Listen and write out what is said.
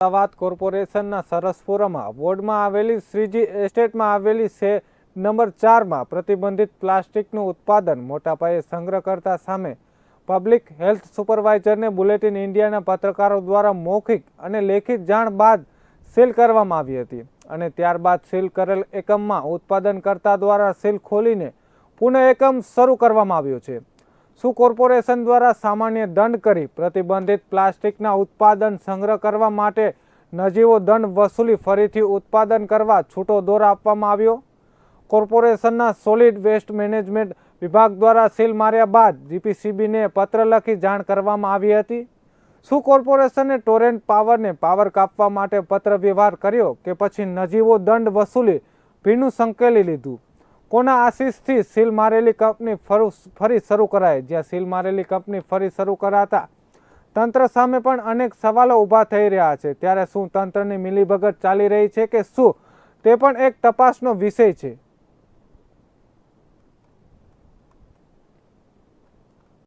અમદાવાદ કોર્પોરેશનના સરસપુરામાં વોર્ડમાં આવેલી શ્રીજી એસ્ટેટમાં આવેલી સે નંબર ચારમાં પ્રતિબંધિત પ્લાસ્ટિકનું ઉત્પાદન મોટા પાયે સંગ્રહ કરતા સામે પબ્લિક હેલ્થ સુપરવાઇઝરને બુલેટિન ઇન્ડિયાના પત્રકારો દ્વારા મૌખિક અને લેખિત જાણ બાદ સીલ કરવામાં આવી હતી અને ત્યારબાદ સીલ કરેલ એકમમાં ઉત્પાદન કરતા દ્વારા સીલ ખોલીને પુનઃ એકમ શરૂ કરવામાં આવ્યો છે. શું કોર્પોરેશન દ્વારા સામાન્ય દંડ કરી પ્રતિબંધિત પ્લાસ્ટિકના ઉત્પાદન સંગ્રહ કરવા માટે નજીવો દંડ વસૂલી ફરીથી ઉત્પાદન કરવા છૂટો દોર આપવામાં આવ્યો? કોર્પોરેશનના સોલિડ વેસ્ટ મેનેજમેન્ટ વિભાગ દ્વારા સીલ માર્યા બાદ જીપીસીબીને પત્ર લખી જાણ કરવામાં આવી હતી. શું કોર્પોરેશને ટોરેન્ટ પાવરને પાવર કાપવા માટે પત્ર વ્યવહાર કર્યો કે પછી નજીવો દંડ વસૂલી ભીનું સંકેલી લીધું? કોના આશીષથી સીલ મારેલી કંપની ફરું શરૂ કરાય જ્યાં સીલ મારેલી કંપની ફરી શરૂ કરાતા, તંત્ર સામે પણ અનેક સવાલો ઊભા થઈ રહ્યા છે. ત્યારે શું તંત્રની મિલીભગત ચાલી રહી છે કે શું? તે પણ એક તપાસનો વિષય છે.